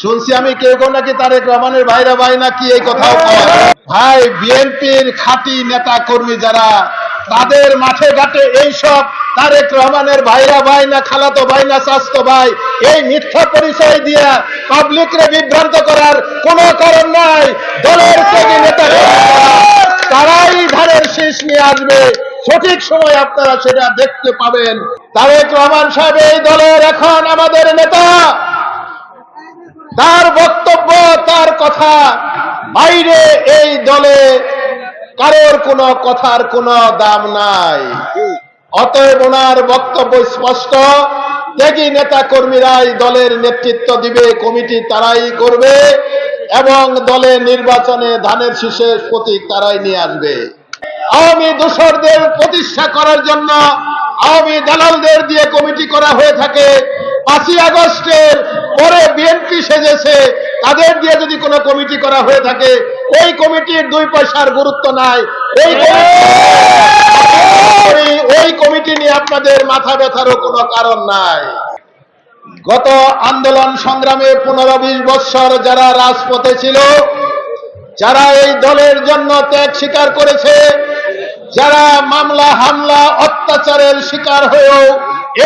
শুনছি আমি কেউ কেউ নাকি তারেক রহমানের ভাইরা ভাই নাকি এই কথাও ভাই, বিএনপির খাঁটি নেতা কর্মী যারা, তাদের মাঠে ঘাটে এইসব তারেক রহমানের ভাইরা ভাই না খালাতো ভাই না স্বাস্থ্য ভাই, এই মিথ্যা পরিচয় দিয়ে পাবলিকরে বিভ্রান্ত করার কোনো কারণ নাই। দলের ত্যাগী নেতা তারাই ধানের শীষ নিয়ে আসবে। সঠিক সময় আপনারা সেটা দেখতে পাবেন। তারেক রহমান সাহেব, এই দলের এখন আমাদের নেতা। তার বক্তব্য, তার কথা বাইরে এই দলে কারোর কোনো কথার কোনো দাম নাই। অতএব ওনার বক্তব্য স্পষ্ট। ত্যাগী নেতা কর্মীরাই দলের নেতৃত্ব দিবে, কমিটি তারাই করবে এবং দলের নির্বাচনে ধানের শীষের প্রতীক তারাই নিয়ে আসবে। আওয়ামী দোসরদের প্রতিষ্ঠা করার জন্য আওয়ামী দালালদের দিয়ে কমিটি করা হয়ে থাকে। পাঁচই আগস্টের পরে বিএনপি সেজেছে, তাদের দিয়ে যদি কোনো কমিটি করা হয়ে থাকে, ওই কমিটির দুই পয়সার গুরুত্ব নাই। ওই কমিটি- নিয়ে আপনাদের মাথা ব্যথারও কোনো কারণ নাই। গত আন্দোলন সংগ্রামে পনেরো বিশ বৎসর যারা রাজপথে ছিল, যারা এই দলের জন্য ত্যাগ স্বীকার করেছে, যারা মামলা, হামলা, অত্যাচারের শিকার হয়েও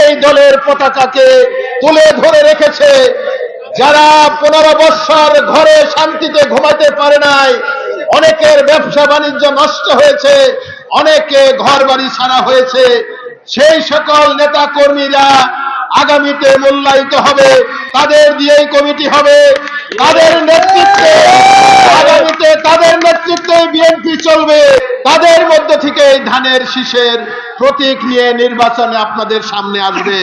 এই দলের পতাকাকে তুলে ধরে রেখেছে। যারা পনেরো বৎসর ঘরে শান্তিতে ঘুমাতে পারে নাই, অনেকের ব্যবসা বাণিজ্য নষ্ট হয়েছে, অনেকে ঘর বাড়ি ছাড়া হয়েছে। সেই সকল নেতা কর্মীরা আগামীতে মূল্যায়িত হবে, তাদের দিয়েই কমিটি হবে। তাদের নেতৃত্বে, আগামীতে তাদের নেতৃত্বে বিএনপি চলবে। তাদের মধ্য থেকে ধানের শীষের প্রতীক নিয়ে নির্বাচনে আপনাদের সামনে আসবে।